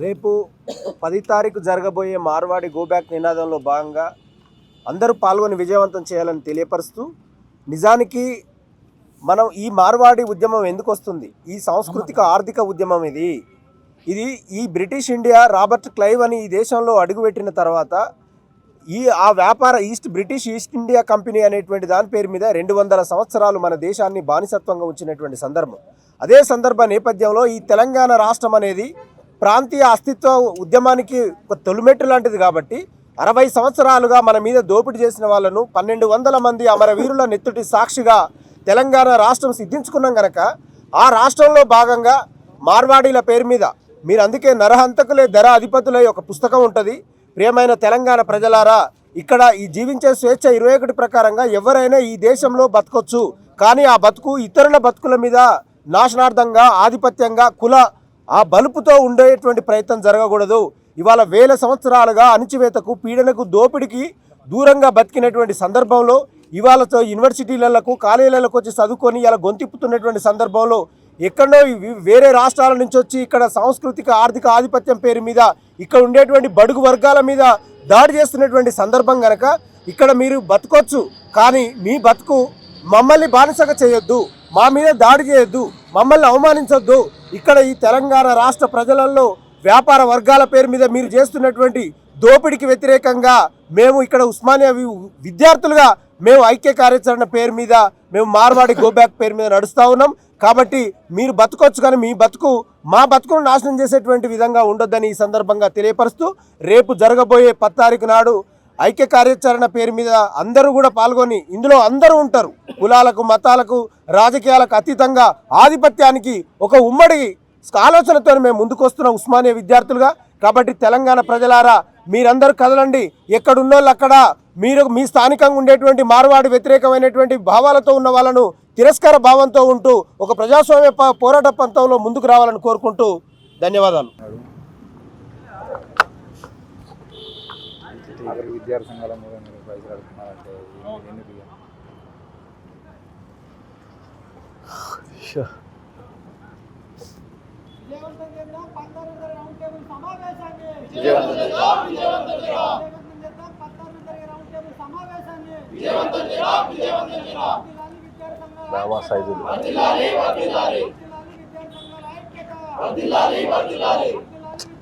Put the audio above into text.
రేపు పది తారీఖు జరగబోయే మార్వాడి గో బ్యాక్ నినాదంలో భాగంగా అందరూ పాల్గొని విజయవంతం చేయాలని తెలియపరుస్తూ నిజానికి మనం ఈ మార్వాడి ఉద్యమం ఎందుకు వస్తుంది? ఈ సాంస్కృతిక ఆర్థిక ఉద్యమం ఇది. ఇది ఈ బ్రిటిష్ ఇండియా రాబర్ట్ క్లైవ్ అని ఈ దేశంలో అడుగుపెట్టిన తర్వాత ఈ ఆ వ్యాపార east British East India Company అనేటువంటి దాని పేరు మీద రెండు వందల సంవత్సరాలు మన దేశాన్ని బానిసత్వంగా ఉంచినటువంటి సందర్భం. అదే సందర్భ నేపథ్యంలో ఈ తెలంగాణ రాష్ట్రం అనేది ప్రాంతీయ అస్తిత్వ ఉద్యమానికి ఒక తొలిమెట్టు లాంటిది కాబట్టి అరవై సంవత్సరాలుగా మన మీద దోపిడీ చేసిన వాళ్ళను పన్నెండు వందల మంది అమరవీరుల నెత్తుటి సాక్షిగా తెలంగాణ రాష్ట్రం సిద్ధించుకున్నాం గనక ఆ రాష్ట్రంలో భాగంగా మార్వాడీల పేరు మీద మీరు అందుకే నరహంతకులే ధర అధిపతులై ఒక పుస్తకం ఉంటుంది. ప్రియమైన తెలంగాణ ప్రజలారా ఇక్కడ ఈ జీవించే స్వేచ్ఛ ఇరవై ఒకటి ప్రకారంగా ఎవరైనా ఈ దేశంలో బతకొచ్చు. కానీ ఆ బతుకు ఇతరుల బతుకుల మీద నాశనార్థంగా ఆధిపత్యంగా కుల ఆ బలుపుతో ఉండేటువంటి ప్రయత్నం జరగకూడదు. ఇవాళ వేల సంవత్సరాలుగా అణిచివేతకు పీడనకు దోపిడికి దూరంగా బతికినటువంటి సందర్భంలో ఇవాళతో యూనివర్సిటీలకు కాలేజీలకు వచ్చి చదువుకొని ఇలా గొంతిప్పుతున్నటువంటి సందర్భంలో ఎక్కడో వేరే రాష్ట్రాల నుంచి వచ్చి ఇక్కడ సాంస్కృతిక ఆర్థిక ఆధిపత్యం పేరు మీద ఇక్కడ ఉండేటువంటి బడుగు వర్గాల మీద దాడి చేస్తున్నటువంటి సందర్భం కనుక ఇక్కడ మీరు బతకొచ్చు. కానీ మీ బతుకు మమ్మల్ని బానిసగా చేయొద్దు. మా మీద దాడి చేయొద్దు. మమ్మల్ని అవమానించొద్దు. ఇక్కడ ఈ తెలంగాణ రాష్ట్ర ప్రజలలో వ్యాపార వర్గాల పేరు మీద మీరు చేస్తున్నటువంటి దోపిడికి వ్యతిరేకంగా మేము ఇక్కడ ఉస్మానియా వి- విద్యార్థులుగా మేము ఐక్య కార్యాచరణ పేరు మీద మేము మార్వాడి గోబ్యాక్ పేరు మీద నడుస్తూ ఉన్నాం. కాబట్టి మీరు బతకొచ్చు కానీ మీ బతుకు మా బతుకును నాశనం చేసేటువంటి విధంగా ఉండొద్దని ఈ సందర్భంగా తెలియపరుస్తూ రేపు జరగబోయే పత్తారీఖు నాడు ఐక్య కార్యాచరణ పేరు మీద అందరూ కూడా పాల్గొని ఇందులో అందరూ ఉంటారు. కులాలకు మతాలకు రాజకీయాలకు అతీతంగా ఆధిపత్యానికి ఒక ఉమ్మడి ఆలోచనతో మేము ముందుకు వస్తున్న ఉస్మానియా విద్యార్థులుగా. కాబట్టి తెలంగాణ ప్రజలారా మీరందరూ కదలండి. ఎక్కడున్నోళ్ళు అక్కడ మీరు మీ స్థానికంగా ఉండేటువంటి మార్వాడి వ్యతిరేకమైనటువంటి భావాలతో ఉన్న వాళ్ళను తిరస్కార భావంతో ఉంటూ ఒక ప్రజాస్వామ్య ప- పోరాట పంతంలో ముందుకు రావాలని కోరుకుంటూ ధన్యవాదాలు. అసలు విద్యార్థి సంఘాల మీద మీరు పైసలు అడుగుతున్నారంటే ఏంటి- ఎందుకు ఇక? విజయవంతం చేద్దాం పంతొమ్మిది